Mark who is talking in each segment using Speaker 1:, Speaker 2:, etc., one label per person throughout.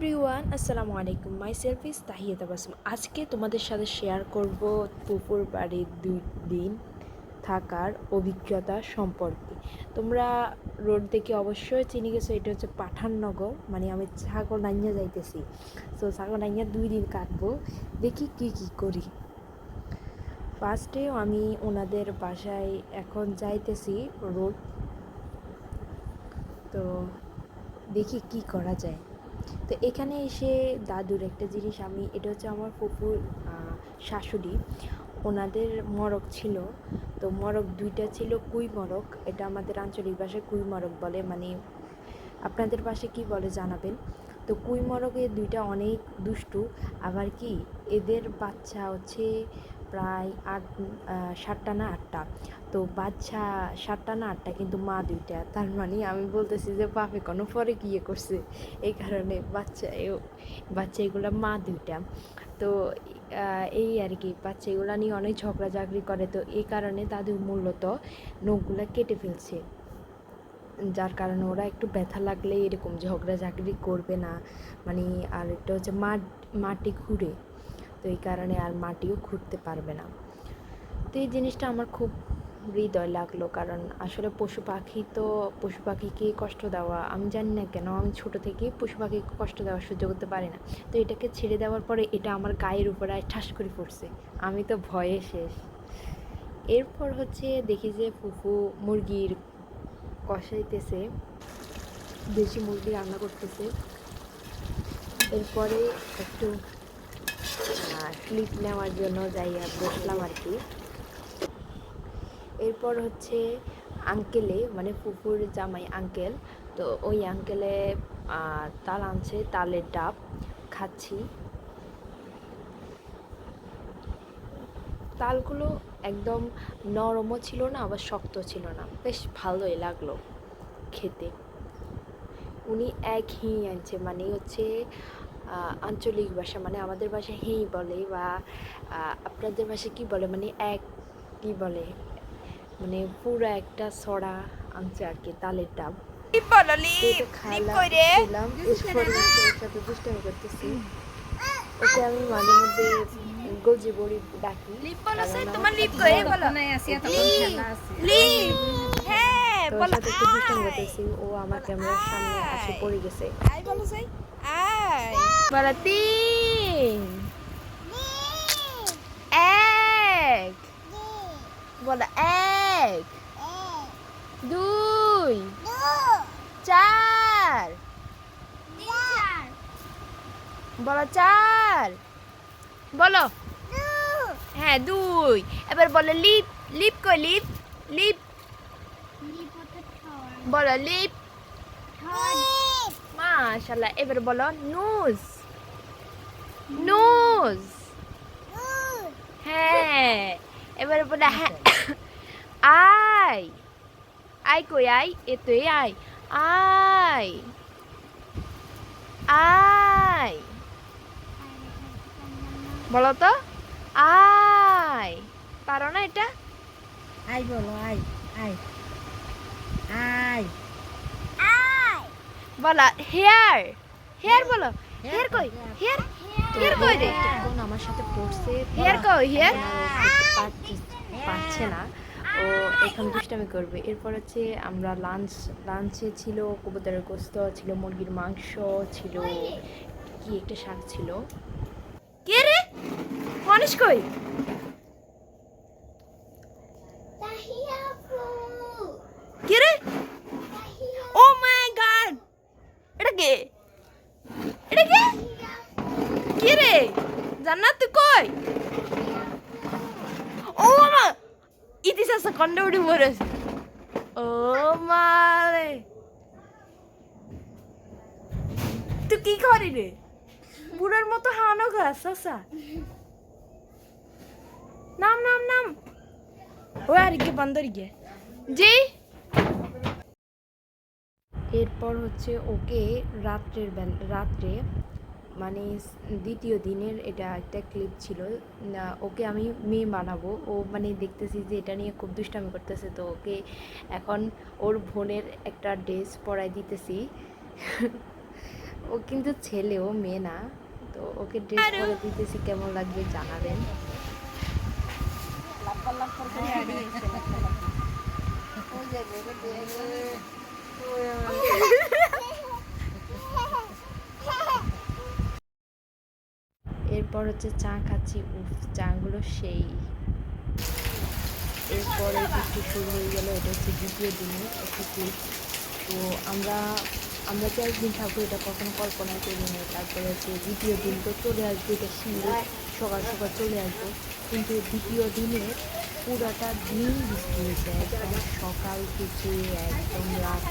Speaker 1: Everyone, আসসালামু আলাইকুম। My self is Tahiya Tabassum আজকে তোমাদের সাথে শেয়ার করব পুকুর বাড়ির দুই দিন থাকার অভিজ্ঞতা সম্পর্কে। তোমরা রোড দেখে অবশ্যই চিনি গেছো, এটা হচ্ছে পাঠাননগর। মানে আমি ছাগল নাইয়া যাইতেছি। তো ছাগল নাইয়া দুই দিন কাটবো। দেখি কি কি করি। ফার্স্টে আমি ওনাদের বাসায় এখন যাইতেছি রোড। তো দেখি কি করা যায়। তো এখানে এসে দাদুর একটা জিনিস, আমি, এটা হচ্ছে আমার ফুপুর শাশুড়ি। ওনাদের মরক ছিল। তো মরক দুইটা ছিল কুই মরক। এটা আমাদের আঞ্চলিক ভাষায় কুই মরক বলে। মানে আপনাদের পাশে কি বলে জানাবেন? তো কুই মরকে দুইটা অনেক দুষ্টু। আবার কি? এদের বাচ্চা হচ্ছে প্রায় আট সাতটা না আটটা। তো বাচ্চা সাতটা না আটটা কিন্তু মা দুইটা। তার মানে আমি বলতেছি যে, বাপে কোনো পরে গিয়ে করছে? এই কারণে বাচ্চা বাচ্চা এগুলো মা দুইটা। তো এই আর কি, বাচ্চা এগুলো নিয়ে অনেক ঝগড়াঝাগড়ি করে। তো এই কারণে তাদের মূলত নখগুলো কেটে ফেলছে। যার কারণে ওরা একটু ব্যথা লাগলে এরকম ঝগড়াঝাগড়ি করবে না। মানে আর এটা হচ্ছে মাট, মাটি ঘুরে তো এই কারণে আর মাটিও খুঁড়তে পারবে না। তো এই জিনিসটা আমার খুব হৃদয় লাগল, কারণ আসলে পশু পাখি তো পশু পাখিকে কষ্ট দেওয়া, আমি জানি না কেন, আমি ছোট থেকেই পশু পাখিকে কষ্ট দেওয়া সহ্য করতে পারি না। তো এটাকে ছেড়ে দেওয়ার পরে এটা আমার গায়ের উপরে ঠাস করে পড়ছে, আমি তো ভয়ে শেষ। এরপর হচ্ছে দেখি যে ফুফু মুরগির কষাইতেছে, দেশি মুরগি রান্না করতেছে। এরপরে একটু ক্লিপ নেওয়ার জন্য যাই আর বসলাম আর কি। এরপর হচ্ছে আঙ্কেলে মানে ফুফুর জামাই আঙ্কেল তো ওই আঙ্কেলে তাল আনছে, তালের ডাব, খাচ্ছি। তালগুলো একদম নরমও ছিল না, আবার শক্ত ছিল না। বেশ ভালোই লাগল খেতে। উনি এক হিঁ আনছে মানে হচ্ছে আঞ্চলিক ভাষা মানে আমাদের ভাষায় হেই বলে বা আপনাদের ভাষায় কি বলে? মানে এক কি বলে? মানে পুরো একটা ছড়া আনছে আর কি তালের ডাব। দুষ্টামি করতেছি। ওকে আমি মাঝে মধ্যে গজি বড়ি ডাকি।
Speaker 2: তোমার লিপ বলো। লিপ হ্যাঁ বলো।
Speaker 1: দুষ্টামি করতেছি ও আমার ক্যামেরার সামনে এসে পড়ে গেছে।
Speaker 2: বলো সে। আয় বলো তিন এক বলো এক দুই চার বলো চার বলো হ্যাঁ দুই এবার বলো লিপ লিপ কই লিপ লিপ বলো লিপ মাশাল্লাহ এবার বলো, নোজ। নোজ। হ্যাঁ এবার বলো হ্যাঁ আই। আই কই, আই? এ তো এই আই। আই। আই। বলো তো, আই। পারো না এটা?
Speaker 3: আই বলো, আই আই। আই।
Speaker 2: বলো হেয়ার। হেয়ার বলো। হেয়ার কই? হেয়ার। হেয়ার? কই রে?
Speaker 1: তখন আমার সাথে পড়ছে
Speaker 2: হেয়ার কই? হেয়ার?
Speaker 1: পারছে না। ও এখন দুষ্টামি করবে। এরপর হচ্ছে আমরা লাঞ্চ লাঞ্চে ছিল কবুতরের গোস্ত ছিল মুরগির মাংস ছিল কি একটা শাক ছিল।
Speaker 2: কে রে? মনীষ কই? কে রে ও মাই গড এটা কে এটা কে কে রে জান্নাত তুই কই? ও মা ইতিস আছে কন্ডে উঠে পড়েছে ও মারে তুই কি করি রে বুড়ার মতো হানো গাছ আসা নাম নাম নাম। ও আর কি বন্দর গিয়ে জি।
Speaker 1: এরপর হচ্ছে ওকে রাত্রের বেলা রাত্রে মানে দ্বিতীয় দিনের এটা একটা ক্লিপ ছিল না, ওকে আমি মেয়ে বানাবো ও মানে দেখতেছি যে এটা নিয়ে খুব দুষ্টামি করতেছে তো ওকে এখন ওর বোনের একটা ড্রেস পরাই দিতেছি ও কিন্তু ছেলে ও মেয়ে না তো ওকে ড্রেস পরে দিতেছি কেমন লাগবে জানাবেন এরপর হচ্ছে চা খাচ্ছি উফ চাগুলো সেই। এরপরে বৃষ্টি শুরু হয়ে গেল এটা হচ্ছে দ্বিতীয় দিনে তো আমরা আমরা যে একদিন থাকব এটা কখনো কল্পনা করিনি তারপরে হচ্ছে দ্বিতীয় দিন তো চলে আসবে এটা শীত সকাল সকাল চলে আসব। কিন্তু দ্বিতীয় দিনে পুরাটা দিন বৃষ্টি হয়েছে একদম সকাল থেকে একদম রাত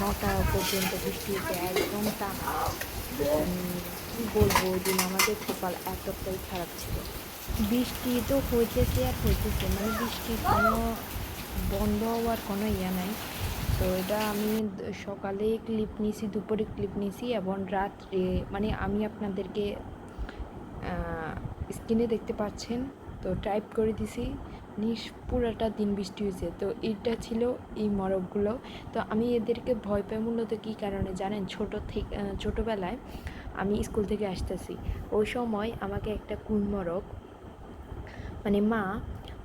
Speaker 1: নটা পর্যন্ত বৃষ্টি হয়েছে একদম উম, কি বলব ওই দিন আমাদের কপাল এতটাই খারাপ ছিল। বৃষ্টি তো হইতেছে আর হইতেছে মানে বৃষ্টির কোনো বন্ধ হওয়ার কোনো ইয়ে নাই। তো এটা আমি সকালে ক্লিপ নিছি, দুপুরে ক্লিপ নিছি এবং রাত্রে মানে আমি আপনাদেরকে স্ক্রিনে দেখতে পাচ্ছেন, তো টাইপ করে দিছি নিস পুরাটা দিন বৃষ্টি হয়েছে তো এইটা ছিল এই মরকগুলো তো আমি এদেরকে ভয় পাই মূলত কী কারণে জানেন? ছোটো থেকে ছোটোবেলায় আমি স্কুল থেকে আসতেছি। ওই সময় আমাকে একটা কুন মরক মানে মা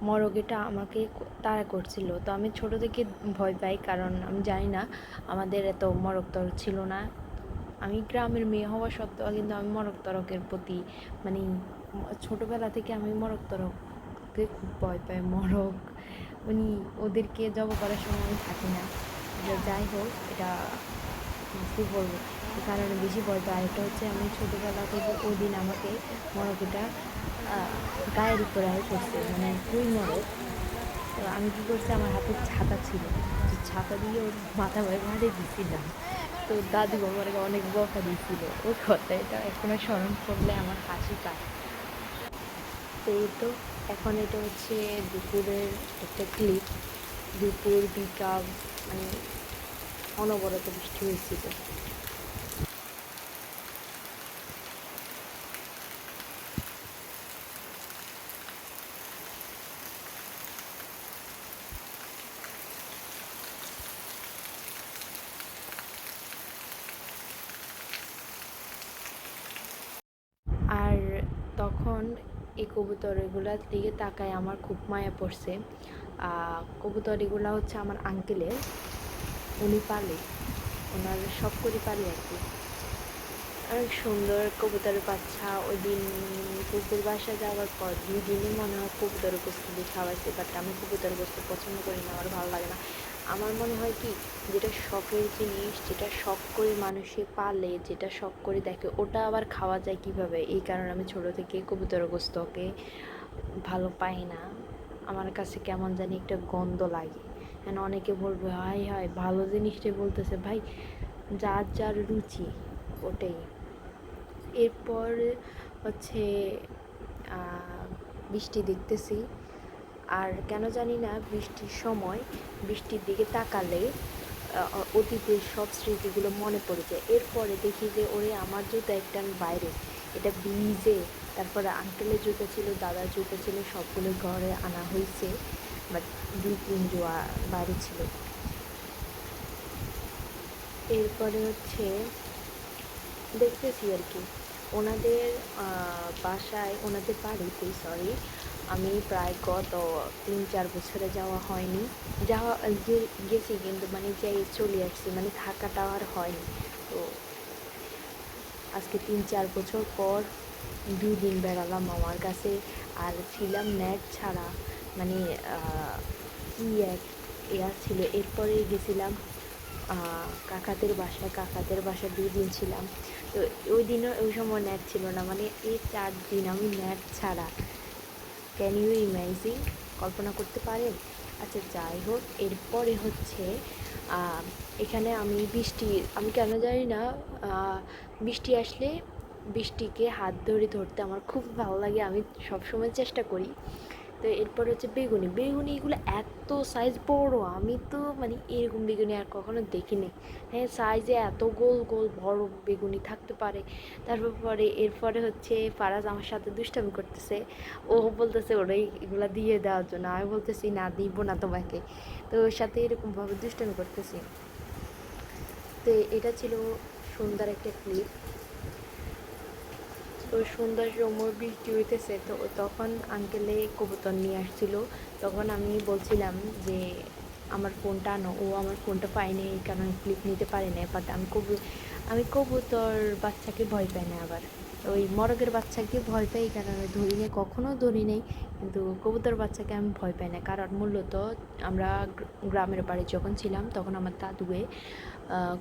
Speaker 1: মরগ এটা আমাকে তাড়া করছিল। তো আমি ছোট থেকে ভয় পাই কারণ আমি জানি না আমাদের এত মরক তরক ছিল না। আমি গ্রামের মেয়ে হওয়া সত্ত্বেও কিন্তু আমি মরক তরকের প্রতি মানে ছোটবেলা থেকে আমি মরক তরককে খুব ভয় পাই। মরক মানে ওদেরকে জব করার সময় আমি থাকি না। যাই হোক, এটা কী বলব এই কারণে বেশি পাই এটা হচ্ছে আমি ছোটোবেলা থেকে ওই দিন আমাকে মরকটা গায়ের উপরে আয় করছে মানে কুই মরক। তো আমি কী করছি, আমার হাতে ছাতা ছিল। ছাতা দিয়ে ওর মাথা ভয় মারে দিয়েছিলাম তো দাদু বাবার অনেক বকা দিয়েছিল ওই কথা এটা এখনও স্মরণ করলে আমার হাসি পায় তো এই তো, এখন এটা হচ্ছে দুপুরের একটা ক্লিপ দুপুর, বিকাল মানে অনবরত বৃষ্টি হয়েছিল। আর তখন এই কবুতর কবুতরগুলোর দিকে তাকায় আমার খুব মায়া পড়ছে। আহ, কবুতরিগুলো হচ্ছে আমার আঙ্কেলের উনি পালে, ওনার সব করে পালে আর কি। অনেক সুন্দর কবুতরের বাচ্চা, ওই দিন কুকুর বাসা যাওয়ার পর দুই দিনই মনে হয় কবুতরের গোস্ত দিয়ে খাওয়াইছে বাট আমি কবুতরের গোস্ত পছন্দ করি না, আমার ভালো লাগে না। আমার মনে হয় কি, যেটা শখের জিনিস, যেটা শখ করে মানুষে পালে, যেটা শখ করে দেখে, ওটা আবার খাওয়া যায় কীভাবে? এই কারণে আমি ছোটো থেকে কবুতরের গোস্তকে ভালো পাই না। আমার কাছে কেমন জানি একটা গন্ধ লাগে। কেন অনেকে বলবে হাই হাই ভালো জিনিসটাই বলতেছে। ভাই, যার যার রুচি, ওটাই। এরপর হচ্ছে বৃষ্টি দেখতেছি। আর কেন জানি না, বৃষ্টির সময় বৃষ্টির দিকে তাকালে অতীতের সব স্মৃতিগুলো মনে পড়ে যায়। এরপরে দেখি যে, ওরে, আমার জুতো একটা বাইরে। এটা ভিজে, তারপরে আঙ্কেলের জুতো ছিল, দাদার জুতো ছিল, সবগুলো ঘরে আনা হয়েছে। বাট দুই, তিন জোয়া বাইরে ছিল। এরপরে হচ্ছে দেখতেছি আর কি। ওনাদের বাসায়, ওনাদের বাড়িতে সরি আমি প্রায় গত তিন, চার বছরে যাওয়া হয়নি। যাওয়া গেছি কিন্তু মানে যাই চলে আসছি মানে থাকাটা আর হয়নি। তো আজকে তিন, চার বছর পর দুই দিন বেড়ালাম মামার কাছে। আর ছিলাম নেট ছাড়া। মানে কি এক এয়া ছিল এরপরে গেছিলাম কাকাদের বাসায়। কাকাদের বাসায় দুই দিন ছিলাম। তো ওই দিনও ওই সময় নেট ছিল না। মানে এই চার দিন আমি নেট ছাড়া। ক্যান ইউ ইমাজিন কল্পনা করতে পারেন? আচ্ছা যাই হোক, এরপরে হচ্ছে এখানে আমি বৃষ্টি, আমি কেন জানি না বৃষ্টি আসলে বৃষ্টিকে হাত ধরে ধরতে আমার খুব ভালো লাগে। আমি সবসময় চেষ্টা করি। তো এরপরে হচ্ছে বেগুনি। বেগুনি এগুলো এত সাইজ বড়, আমি তো মানে এরকম বেগুনি আর কখনো দেখিনি। হ্যাঁ সাইজে এত গোল গোল বড় বেগুনি থাকতে পারে। তারপর পরে এরপরে হচ্ছে ফারাজ আমার সাথে দুষ্টামি করতেছে। ও বলতেছে ওরাই এগুলো দিয়ে দেওয়ার জন্য। আমি বলতেছি, না, দিব না তোমাকে। তো ওর সাথে এরকমভাবে দুষ্টামি করতেছি। তো এটা ছিল সুন্দর একটা ক্লিপ তো সন্ধ্যার সময় বৃষ্টি হইতেছে, তো তখন আঙ্কেলে কবুতর নিয়ে আসছিল। তখন আমি বলছিলাম যে, আমার ফোনটা আনো। ও আমার ফোনটা পায়নি, এই কারণে ক্লিপ নিতে পারে না বাট আমি কবু, আমি কবুতর বাচ্চাকে ভয় পাই না আবার। ওই মরগের বাচ্চাকে ভয় পাই, এই কারণে ধরি নেই, কখনো ধরি নেই। কিন্তু কবুতর বাচ্চাকে আমি ভয় পাই না। কারণ মূলত আমরা গ্রামের বাড়ি যখন ছিলাম, তখন আমার দাদুয়ে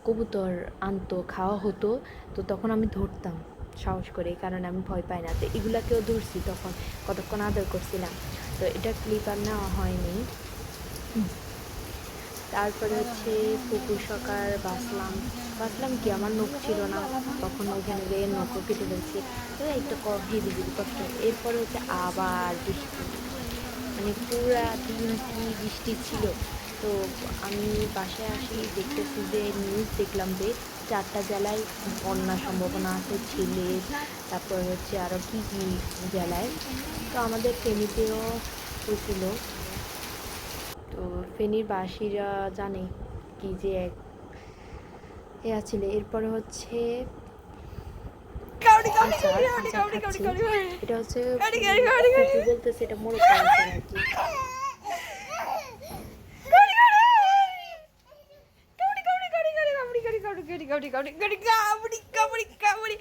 Speaker 1: কবুতর আনতো, খাওয়া হতো। তো তখন আমি ধরতাম। সাহস করে কারণ আমি ভয় পাই না। তো এগুলাকেও ধরছি তখন, কতক্ষণ আদর করছিলাম। তো এটা ক্লিপ আর নেওয়া হয়নি। তারপরে হচ্ছে পুকুর সকার বাসলাম বাসলাম কি? আমার নখ ছিল না। তখন ওইখানে গিয়ে নখও কেটে ফেলছি। তো একটা হেভি হেভি কষ্ট। এরপরে হচ্ছে আবার বৃষ্টি। মানে পুরা কি বৃষ্টি ছিল। তো আমি বাসায় আসি দেখতেছি যে নিউজ দেখলাম যে চারটা জেলায় বন্যার সম্ভাবনা আছে ছেলে তারপর হচ্ছে আরও কী কী জেলায়। তো আমাদের ফেনীতেও হয়েছিল। তো ফেনীর বাসীরা জানে কি যে এক এ আছিল। এরপরে হচ্ছে এটা হচ্ছে বলতেছে এটা মোরগ আর কি
Speaker 2: കബഡി കബഡി കബഡി കബഡി
Speaker 1: കബഡി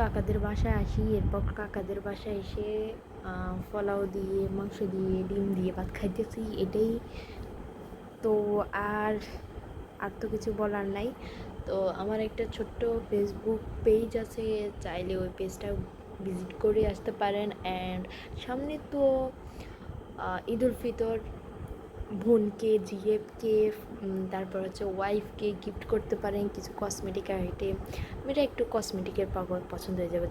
Speaker 1: কাকাদের বাসায় আসি, এরপর কাকাদের বাসায় এসে পোলাও দিয়ে, মাংস দিয়ে, ডিম দিয়ে ভাত খাইতেছি, এটাই। তো আর আর তো কিছু বলার নাই। তো আমার একটা ছোট্ট ফেসবুক পেজ আছে, চাইলে ওই পেজটা ভিজিট করে আসতে পারেন। অ্যান্ড সামনে তো ঈদ উল ফিতর বোনকে, জিএফকে তারপর হচ্ছে ওয়াইফকে গিফট করতে পারেন, কিছু কসমেটিক আইটেম মেয়েরা একটু কসমেটিকের পাগল পছন্দ হয়ে যাবে।